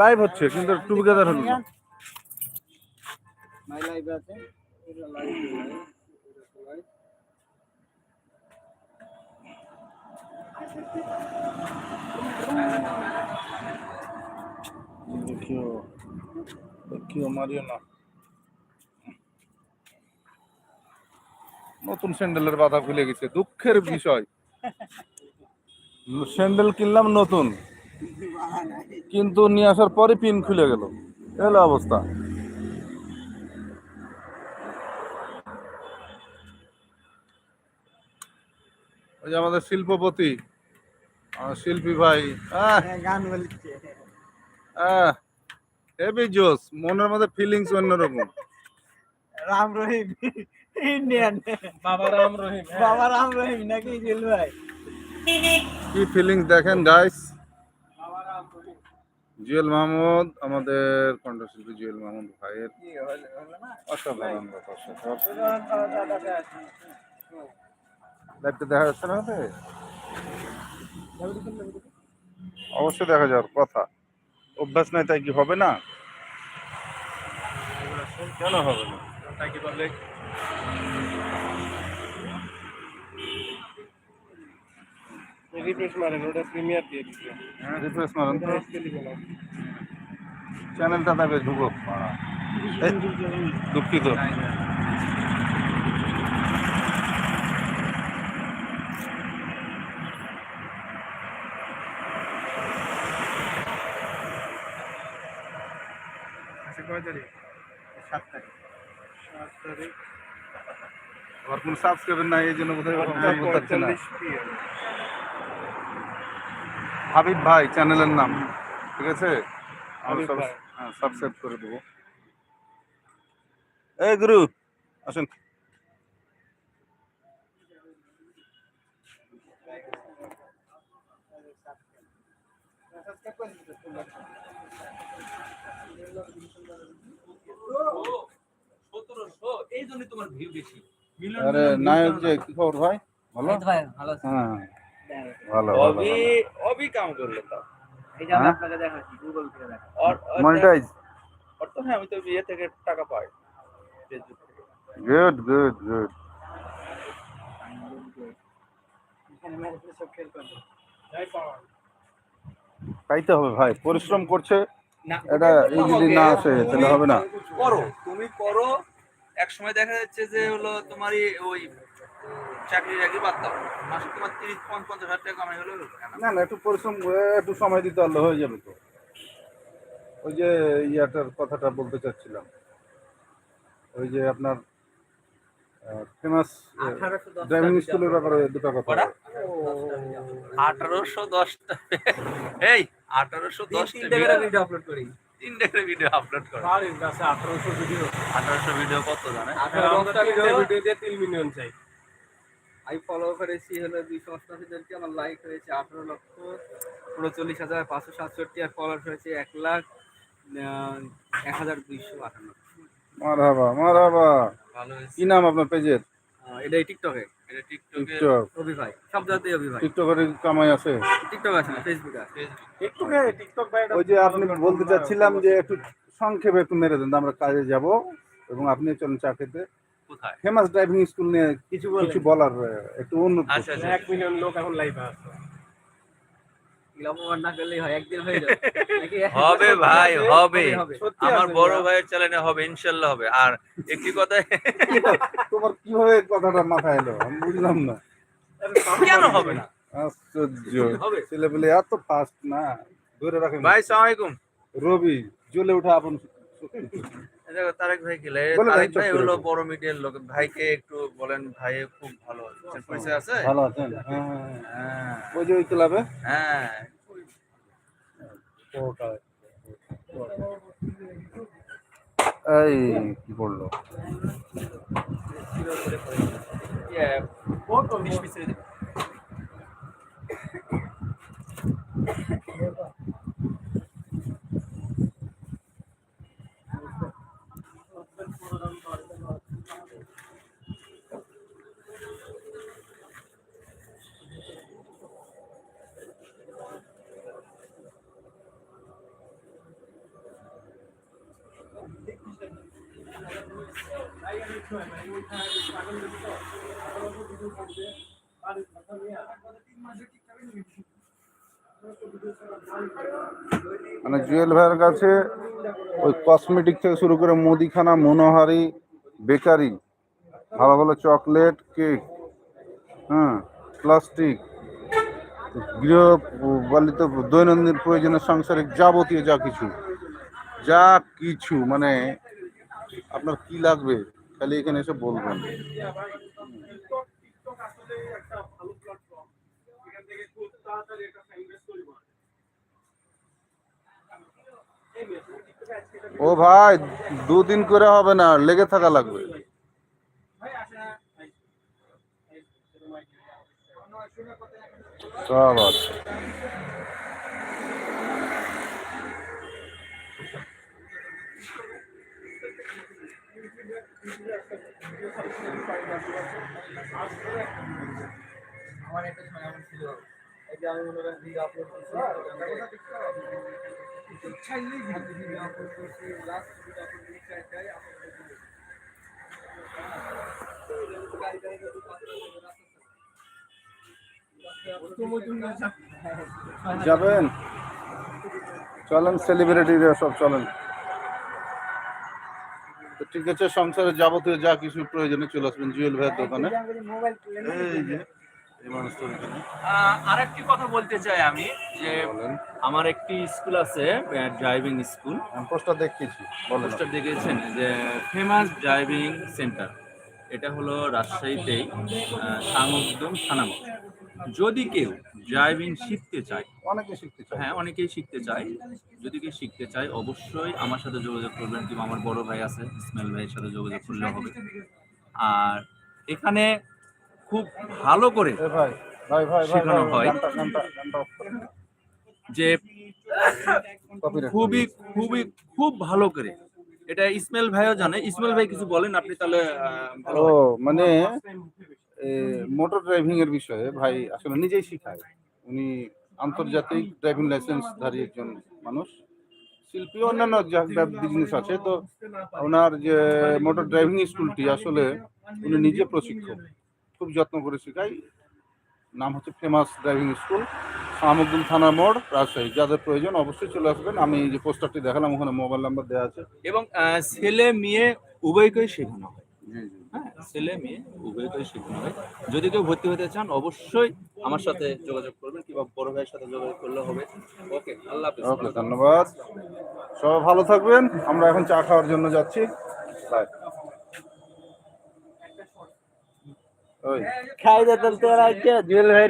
Live হচ্ছে কিন্তু together হলো না। মাই লাইভ আছে এটা লাইভ লাইভ দেখিও দেখিও মারিও না। নতুন স্যান্ডেলের বাধা খুলে গেছে দুঃখের বিষয়। স্যান্ডেল কিনলাম নতুন। কিন্তু নিয়ে আসার পরে পিন খুলে গেল। এলো অবস্থা। ওই যে আমাদের শিল্পপতি শিল্পী ভাই। আহ গান বলছে। হেভি জোস মনের মধ্যে ফিলিংস অন্যরকম। রাম রহিম ইন্ডিয়ান বাবা রাম রহিম হ্যাঁ। বাবা রাম রহিম নাকি জিল ভাই? কি ফিলিংস দেখেন গাইস জুয়েল মাহমুদ আমাদের কণ্ঠশিল্পী জুয়েল মাহমুদ ভাইয়ের অসাধারণ লাইভটা দেখা যাচ্ছে না? অবশ্যই দেখা যাওয়ার কথা। অভ্যাস নাই তাই কি হবে না? কেন হবে না? তাই কি রিফ্রেশ মারেন ওটা প্রিমিয়ার দিয়ে দিচ্ছে রিফ্রেশ মারেন তো চ্যানেলটা তাকে ঢুকো এই, দুঃখিত আচ্ছা কয় তারিখ সাত তারিখ সাত তারিখ আমার কোনো সাবস্ক্রাইবার নাই এই জন্য বোধহয় ওরকম আটটা করতে পারছে না পঁয়তাল্লিশ PM হাবিব ভাই চ্যানেলের নাম ঠিক আছে? আমি সাবস্ক্রাইব করে দেবো। এই গুরু আসেন। আরে নায়ক যে কি খবর ভাই ভালো? ভাই ভালো হ্যাঁ। ভালো। গুগল থেকে দেখা আর আর- মনিটাইজ আর তো হ্যাঁ আমি তো বিয়ে থেকে টাকা পাই গুড গুড গুড এখানে মেরে সব খেল করবে যাই পাওয়া পাইতে হবে ভাই পরিশ্রম করছে না এটা এই যদি না আসে তাহলে হবে না। করো তুমি করো। এক সময় দেখা যাচ্ছে যে হলো তোমারই ওই চাকরি চাকরি বাদ দাও। মাসে তোমার তিরিশ পঞ্চাশ পঞ্চাশ হাজার টাকা কামাই হলো না না একটু পরিশ্রম একটু সময় দিতে পারলে হয়ে যাবে তো। ওই যে ইয়াটার কথাটা বলতে চাচ্ছিলাম। ওই যে আপনার ফেমাস ড্রাইভিং স্কুলের ব্যাপারে দুটো কথা। আঠারোশো দশটা এই আঠারোশো দশটা ভিডিও আপলোড করি তিনটে করে ভিডিও আপলোড করো। আঠারোশো ভিডিও আঠারোশো ভিডিও কত জানে? ভিডিও দিয়ে তিন মিলিয়ন চাই। আমি ফলো করেছি হলো দুইশো অষ্টআশি জনকে আমার লাইক হয়েছে আঠারো লক্ষ উনচল্লিশ হাজার পাঁচশো সাতষট্টি আর ফলোয়ার হয়েছে এক লাখ এক হাজার দুইশো আটান্ন মারহাবা মারহাবা। ভালো কি নাম আপনার পেজের? এটাই টিকটকে এটা টিকটকে টিকটক অভি সব টিকটকের কামাই আছে? টিকটক আছে না ফেসবুক আছে। টিকটকে টিকটক ভাই ওই যে আপনি বলতে চাচ্ছিলাম যে একটু সংক্ষেপে একটু মেরে দেন আমরা কাজে যাব এবং আপনি চলুন চা খেতে কোথায়? ফেমাস ড্রাইভিং স্কুল নিয়ে কিছু কিছু বলার একটু উন্নত আচ্ছা আচ্ছা। এক মিলিয়ন লোক এখন লাইভে আছে। অপমান না করলেই হয় একদিন হয়ে যাবে। হবে ভাই হবে আমার বড় ভাইয়ের চ্যানেলে হবে ইনশাল্লাহ হবে। আর একটি কথা তোমার কীভাবে কথাটা মাথায় এলো? আমি বুঝলাম না। কেন হবে না? আশ্চর্য। হবে। ছেলেপেলে এত ফাস্ট না। ধরে রাখেন। ভাই সালাম আলাইকুম। রবি জ্বলে ওঠা আপন দেখো তারেক ভাই গেলে তারেক ভাই, হলো বড় মিডিয়ার লোক। ভাইকে একটু বলেন ভাই খুব ভালো পরিচয় আছে? ভালো আছেন। হ্যাঁ হ্যাঁ, হ্যাঁ। হ্যাঁ। ওই যে ওই ক্লাবে? হ্যাঁ। এই কি বলল? মানে জুয়েল ভাইয়ের কাছে ওই কসমেটিক থেকে শুরু করে মুদিখানা, মনোহারি, বেকারি, ভালো ভালো চকলেট কেক হ্যাঁ প্লাস্টিক গৃহ পালিত দৈনন্দিন প্রয়োজনীয় সাংসারিক যাবতীয় যা কিছু যা কিছু মানে আপনার কি লাগবে? খালি এখানে এসে বলবেন ও ভাই, দুদিন করে হবে না লেগে থাকা লাগবে। সব আছে আমার একটা সময় এমন ছিল এই যে আমি মনে করেন ভিডিও আপলোড করছি চাইলেই ভিডিও আপলোড করছি লাস্ট ভিডিও আপলোড করে চাই চাই আপলোড করে দিই গাড়ি গাড়ি যাবেন চলেন সেলিব্রিটিরা সব চলেন তো ঠিক আছে সংসারের যাবতীয় যা কিছু প্রয়োজনে চলে আসবেন জুয়েল ভাইয়ের দোকানে। এই যে এই আর একটি কথা বলতে চাই আমি যে আমার একটি স্কুল আছে ড্রাইভিং স্কুল পোস্টার বলেন। পোস্টার দেখেছেন? যে ফেমাস ড্রাইভিং সেন্টার এটা হলো রাজশাহীতেই সাংদম থানামত যদি কেউ ড্রাইভিং শিখতে চায়। অনেকে শিখতে চায়। হ্যাঁ অনেকেই শিখতে চায়। যদি কেউ শিখতে চায় অবশ্যই আমার সাথে যোগাযোগ করবেন কিংবা আমার বড় ভাই আছে ইসমাইল ভাইয়ের সাথে যোগাযোগ করলে হবে। আর এখানে খুব ভালো করে শেখানো হয়। যে খুবই খুবই খুব ভালো করে। এটা ইসমাইল ভাইও জানে। ইসমাইল ভাই কিছু বলেন? আপনি তাহলে মানে মোটর ড্রাইভিং এর বিষয়ে ভাই আসলে নিজেই শিখায়। উনি আন্তর্জাতিক ড্রাইভিং লাইসেন্সধারী একজন মানুষ শিল্পী অন্যান্য যা বিজনেস আছে তো ওনার যে মোটর ড্রাইভিং স্কুলটি আসলে উনি নিজে প্রশিক্ষক। খুব যত্ন করে শেখায়। নাম হচ্ছে ফেমাস ড্রাইভিং স্কুল শাহমুদ্দিন থানা মোড় রাজশাহী। যাদের প্রয়োজন অবশ্যই চলে আসবেন। আমি যে পোস্টারটি দেখালাম ওখানে মোবাইল নাম্বার দেওয়া আছে। এবং ছেলে মেয়ে উভয়কেই শেখানো হয়। জি জি। হ্যাঁ ছেলে মেয়ে উভয়কেই শিখুন হয় যদি কেউ ভর্তি হতে চান অবশ্যই আমার সাথে যোগাযোগ করবেন কিংবা বড় ভাইয়ের সাথে যোগাযোগ করলে হবে। ওকে আল্লাহ হাফেজ ওকে ধন্যবাদ। সবাই ভালো থাকবেন। আমরা এখন চা খাওয়ার জন্য যাচ্ছি। বাই। ওই। খাই দে তোর আজকে জুয়েল ভাই